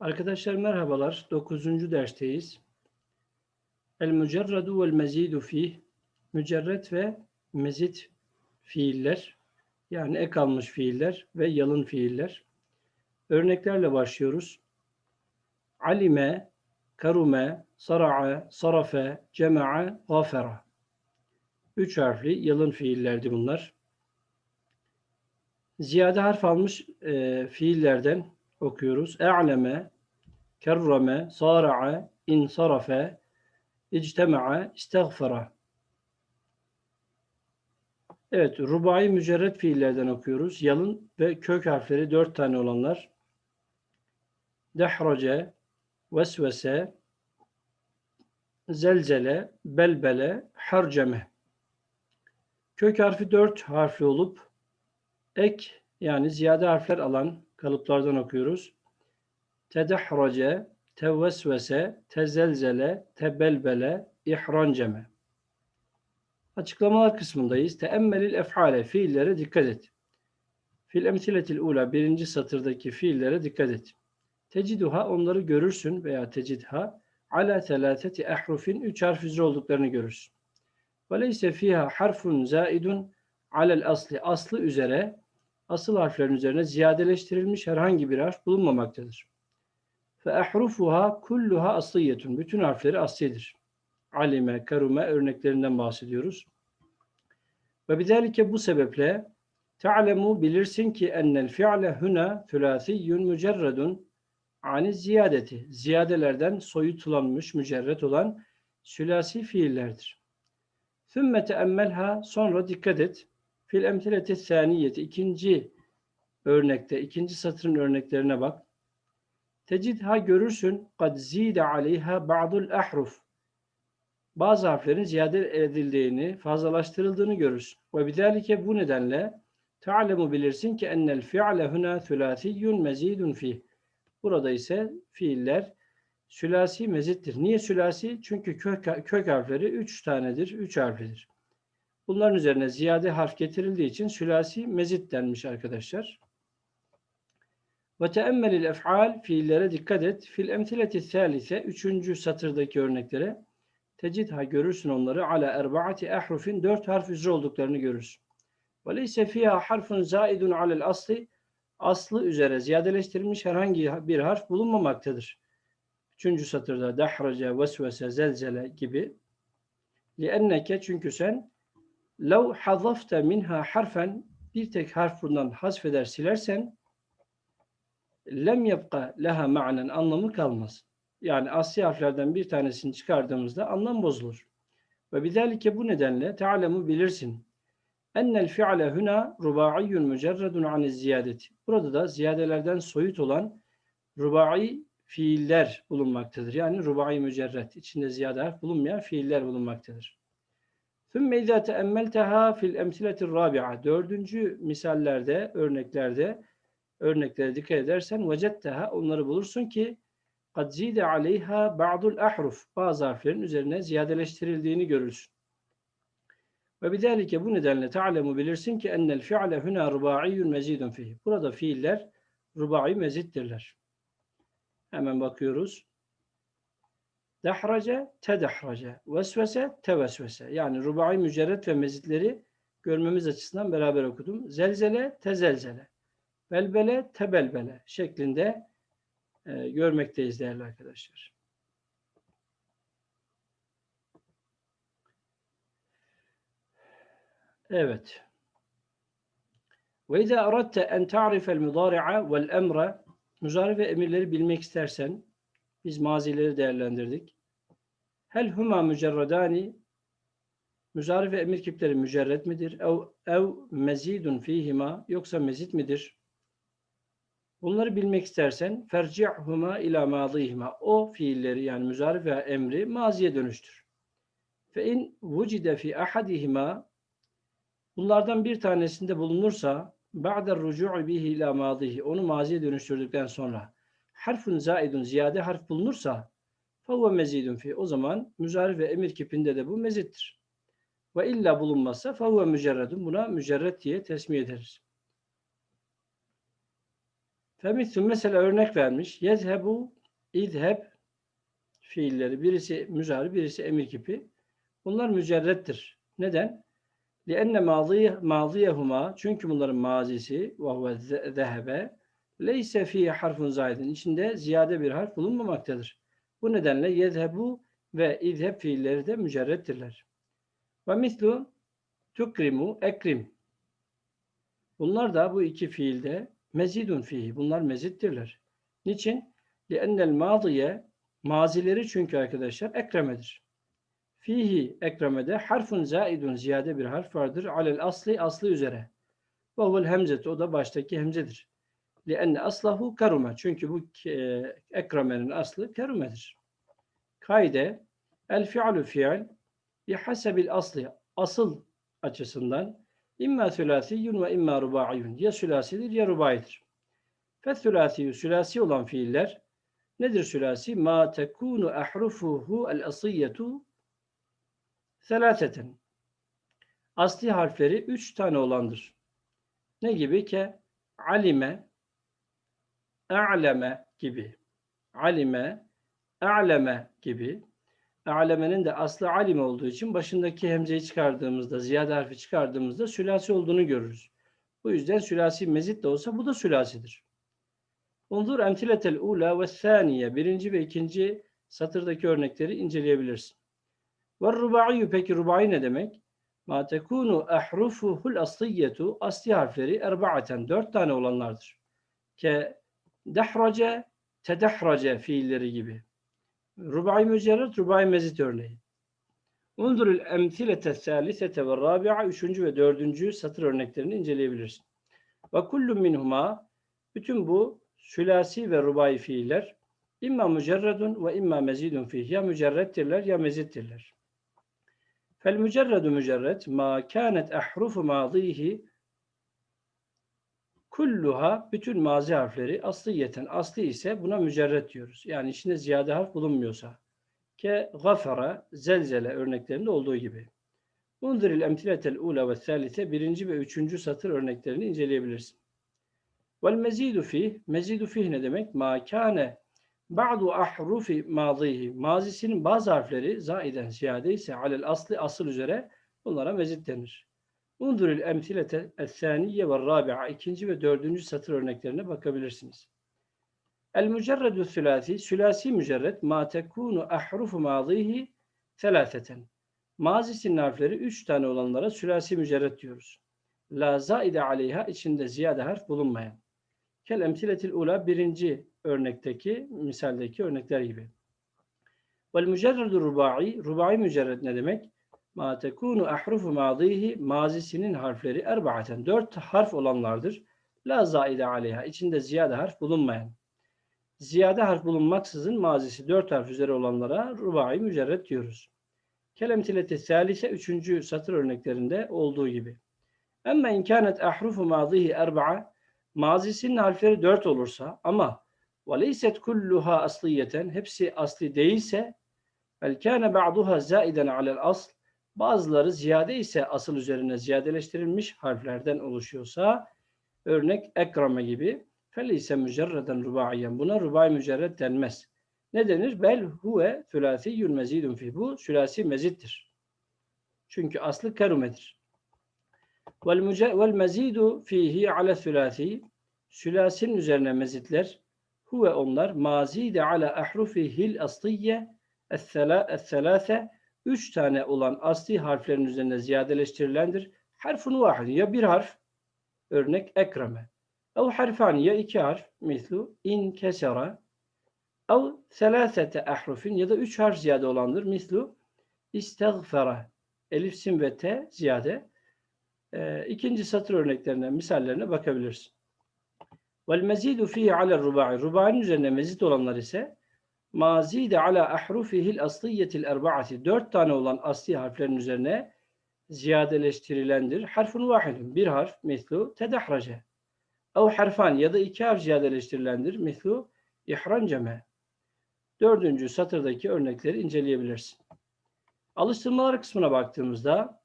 Arkadaşlar merhabalar. 9. dersteyiz. El mücerredu vel mezidu fih. Mücerret ve mezit fiiller. Yani ek almış fiiller ve yalın fiiller. Örneklerle başlıyoruz. Alime, karume, sara'a, sarafe, cema'a, gafera. Üç harfli yalın fiillerdi bunlar. Ziyade harf almış e, fiillerden okuyoruz. E'leme, kerreme, sara'a, insarafe, ictema'a, istagfara. Evet, rubai mücerret fiillerden okuyoruz. Yalın ve kök harfleri dört tane olanlar. Dehrace, vesvese, zelzele, belbele, harceme. Kök harfi dört harfli olup ek yani ziyade harfler alan kalıplardan okuyoruz. Tedehrace, tevvesvese, tezelzele, tebelbele, ihranceme. Açıklamalar kısmındayız. Teemmelil ef'ale, fiillere dikkat et. Fil emsiletil ula, birinci satırdaki fiillere dikkat et. Teciduha, onları görürsün veya tecidha, ala telateti ehrufin, üç harf üzere olduklarını görürsün. Ve leyse fiha harfun zaidun alel asli, aslı üzere asıl harflerin üzerine ziyadeleştirilmiş herhangi bir harf bulunmamaktadır. Fe ehrufuha kulluha asliyetun. Bütün harfleri aslidir. Alime, karume örneklerinden bahsediyoruz. Ve bizalike bu sebeple ta'lemu bilirsin ki ennel fi'le huna thülâthiyyun mücerredun ani ziyadeti. Ziyadelerden soyutulanmış, mücerret olan sülasi fiillerdir. Thümme teemmelha sonra dikkat et. Fil emtileti saniyeti ikinci örnekte, ikinci satırın örneklerine bak. Tecidha görürsün kad zide aleyha ba'dul ahruf. Bazı harflerin ziyade edildiğini, fazlalaştırıldığını görürsün. Ve bidalike bu nedenle ta'lemu bilirsin ki ennel fi'le huna thülâthiyyun mezidun fih. Burada ise fiiller sülasi mezittir. Niye sülasi? Çünkü kök, kök harfleri üç tanedir, üç harflidir. Bunların üzerine ziyade harf getirildiği için sülasi mezit denmiş arkadaşlar. Ve teemmelil ef'al fiillere dikkat et. Fil emtileti thalithe üçüncü satırdaki örneklere tecidha görürsün onları ala erbaati ahrufin dört harf üzere olduklarını görürsün. Ve leyse harfun zaidun alel asli aslı üzere ziyadeleştirilmiş herhangi bir harf bulunmamaktadır. Üçüncü satırda dahrace, vesvese, zelzele gibi. Lienneke çünkü sen لَوْ حَذَفْتَ minha harfen bir tek harf bundan hasfeder silersen lem yapka leha ma'nen anlamı kalmaz. Yani asli harflerden bir tanesini çıkardığımızda anlam bozulur. Ve bizalike bu nedenle te'alemu bilirsin. Ennel fi'le huna ruba'iyyun mücerredun aniz ziyadeti. Burada da ziyadelerden soyut olan rubai fiiller bulunmaktadır. Yani rubai mücerred. içinde ziyade harf bulunmayan fiiller bulunmaktadır. ثُمَّ اِذَا تَأَمَّلْتَهَا فِي الْاَمْسِلَةِ الرَّابِعَةِ Dördüncü misallerde, örneklerde, örneklere dikkat edersen وَجَدْتَهَا Onları bulursun ki قَدْ زِيدَ عَلَيْهَا بَعْضُ الْأَحْرُفِ Bazı harflerin üzerine ziyadeleştirildiğini görürsün. Ve bidalike bu nedenle ta'lemu bilirsin ki ennel fi'le huna ruba'iyyun mezidun fihi. Burada fiiller rubai mezittirler. Hemen bakıyoruz. Dehrace, tedehrace, vesvese, tevesvese. Yani rubai mücerret ve mezitleri görmemiz açısından beraber okudum. Zelzele, tezelzele, belbele, tebelbele şeklinde e, görmekteyiz değerli arkadaşlar. Evet. Ve izâ aradte en ta'rifel mudâri'a vel emre Muzari ve emirleri bilmek istersen biz mazileri değerlendirdik. Hel huma mücerredani Müzari ve emir kipleri mücerred midir? Ev, ev mezidun fihima yoksa mezit midir? Bunları bilmek istersen ferci'huma ila madihima. O fiilleri yani müzari ve emri maziye dönüştür. Fe in vucide fi ahadihima bunlardan bir tanesinde bulunursa ba'de rucu'i bihi ila madihi onu maziye dönüştürdükten sonra harfun zaidun ziyade harf bulunursa فَهُوَ mezidun fi. O zaman müzari ve emir kipinde de bu mezittir. Ve illa bulunmazsa فَهُوَ mücerredun. Buna mücerred diye tesmiye ederiz. Femithu mesela örnek vermiş. Yezhebu, idheb fiilleri. Birisi müzari, birisi emir kipi. Bunlar mücerrettir. Neden? لِأَنَّ مَاضِيَهُمَا Çünkü bunların mazisi وَهُوَ ذَهَبَ leyse fihi harfun zaidin içinde ziyade bir harf bulunmamaktadır. Bu nedenle yezhebu ve izheb fiilleri de mücerrettirler. Ve mislu tukrimu ekrim. Bunlar da bu iki fiilde mezidun fihi. Bunlar mezittirler. Niçin? Li'ennel madiye mazileri çünkü arkadaşlar ekremedir. Fihi ekremede harfun zaidun ziyade bir harf vardır. Alel asli aslı üzere. Ve huvel hemzet o da baştaki hemzedir. لِأَنَّ aslahu karume. Çünkü bu e, ekremenin aslı karumedir. Kaide el fi'lu fi'l bihasebil asli asıl açısından imma sülasiyyun ve imma rubaiyun ya sülasidir ya rubaidir. Fethülasiyyü sülasi olan fiiller nedir sülasi? Ma tekunu ahrufuhu el asiyyetu selaseten. Asli harfleri üç tane olandır. Ne gibi ki? Alime, a'leme gibi. Alime, a'leme gibi. A'lemenin de aslı alim olduğu için başındaki hemzeyi çıkardığımızda, ziyade harfi çıkardığımızda sülasi olduğunu görürüz. Bu yüzden sülasi mezit de olsa bu da sülasidir. Unzur emtiletel ula ve saniye. Birinci ve ikinci satırdaki örnekleri inceleyebilirsin. Ve rubaiyyu peki rubai ne demek? Ma tekunu ahrufuhul asliyetu asli harfleri erba'aten dört tane olanlardır. Ke dehrace tedehrace fiilleri gibi. Rubai mücerret, rubai mezit örneği. Undurul emsilete salisete ve rabi'a üçüncü ve dördüncü satır örneklerini inceleyebilirsin. Ve kullu minhuma bütün bu sülasi ve rubai fiiller imma mücerredun ve imma mezidun fih. Ya mücerrettirler ya mezittirler. Fel mücerredu mücerret ma kânet ahrufu mâzihi kulluha bütün mazi harfleri aslı yeten aslı ise buna mücerret diyoruz. Yani içinde ziyade harf bulunmuyorsa. Ke gafara, zelzele örneklerinde olduğu gibi. Unziril emtiletel ula ve salise birinci ve üçüncü satır örneklerini inceleyebilirsin. Vel mezidu fih, mezidu fih ne demek? Ma kâne ba'du ahrufi mazihi, mazisinin bazı harfleri zaiden ziyade ise alel aslı asıl üzere bunlara mezit denir. Unduril emsilete es-saniye ve rabi'a ikinci ve dördüncü satır örneklerine bakabilirsiniz. El mücerredü sülasi, sülasi mücerred ma tekunu ahrufu mazihi selaseten. Mazisinin harfleri üç tane olanlara sülasi mücerred diyoruz. La zaide aleyha içinde ziyade harf bulunmayan. Kel emsiletil ula birinci örnekteki, misaldeki örnekler gibi. Vel mücerredu rubai, rubai mücerred ne demek? Ma tekunu ahrufu madihi mazisinin harfleri erbaaten dört harf olanlardır. La zaide aleyha içinde ziyade harf bulunmayan. Ziyade harf bulunmaksızın mazisi dört harf üzeri olanlara rubai mücerret diyoruz. Kelemtileti salise üçüncü satır örneklerinde olduğu gibi. Emme imkanet ahrufu madihi erba'a mazisinin harfleri dört olursa ama ve leyset kulluha asliyeten hepsi asli değilse bel kâne ba'duha zaiden alel asl Bazıları ziyade ise asıl üzerine ziyadeleştirilmiş harflerden oluşuyorsa örnek ekrame gibi fel ise mücerreden rubaiyen buna rubai mücerred denmez. Ne denir? Bel huve sülasiyyun mezidun fi. Bu sülasi mezittir. Çünkü aslı kerumedir. Vel mezidu fihi ala sülasi. Sülasinin üzerine mezitler. Huve onlar mazide ala ahrufihil asliye es-selase üç tane olan asli harflerin üzerine ziyadeleştirilendir. Harfun vahid ya bir harf örnek ekreme. Ev harfani ya iki harf mislu in kesera. Ev selasete ahrufin ya da üç harf ziyade olandır. Mislu istagfara. Elif, sim ve t ziyade. E, ikinci satır örneklerine, misallerine bakabilirsin. Vel mezidu fihi ala rubai. Rubai'nin üzerine mezit olanlar ise mazide ala ahrufihil asliyetil erba'ati dört tane olan asli harflerin üzerine ziyadeleştirilendir. Harfun vahidun bir harf mislu tedahrace. Ev harfan ya da iki harf ziyadeleştirilendir. Mislu ihranceme. Dördüncü satırdaki örnekleri inceleyebilirsin. Alıştırmalar kısmına baktığımızda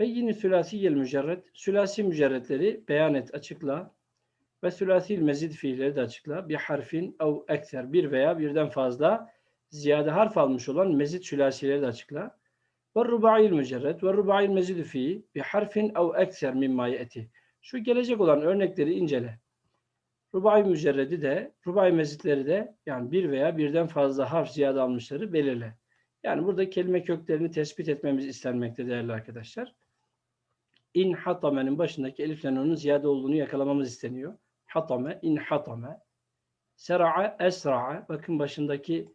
ve yine sülasiyel mücerret, sülasi mücerretleri beyan et, açıkla. Ve sülasil mezid fiilleri de açıkla. Bir harfin ev ekser bir veya birden fazla ziyade harf almış olan mezid sülasileri de açıkla. Ve rubail mücerred ve rubail mezid fi bir harfin ev ekser mimma yeti. Şu gelecek olan örnekleri incele. Rubai mücerredi de, rubai mezitleri de yani bir veya birden fazla harf ziyade almışları belirle. Yani burada kelime köklerini tespit etmemiz istenmekte değerli arkadaşlar. İn hatame'nin başındaki elifle nunun ziyade olduğunu yakalamamız isteniyor. Hatame, in hatame. Sera'a, esra'a. Bakın başındaki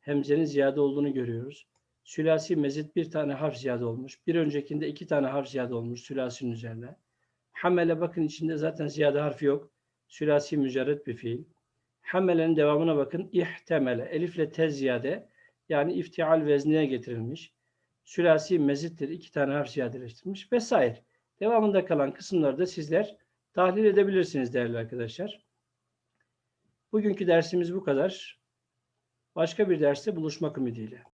hemzenin ziyade olduğunu görüyoruz. Sülasi mezit bir tane harf ziyade olmuş. Bir öncekinde iki tane harf ziyade olmuş sülasinin üzerine. Hamele bakın içinde zaten ziyade harfi yok. Sülasi mücerret bir fiil. Hamelenin devamına bakın. İhtemele. Elifle tez ziyade. Yani iftial vezneye getirilmiş. Sülasi mezittir. iki tane harf ziyadeleştirmiş. Vesaire. Devamında kalan kısımları da sizler tahlil edebilirsiniz değerli arkadaşlar. Bugünkü dersimiz bu kadar. Başka bir derste buluşmak ümidiyle.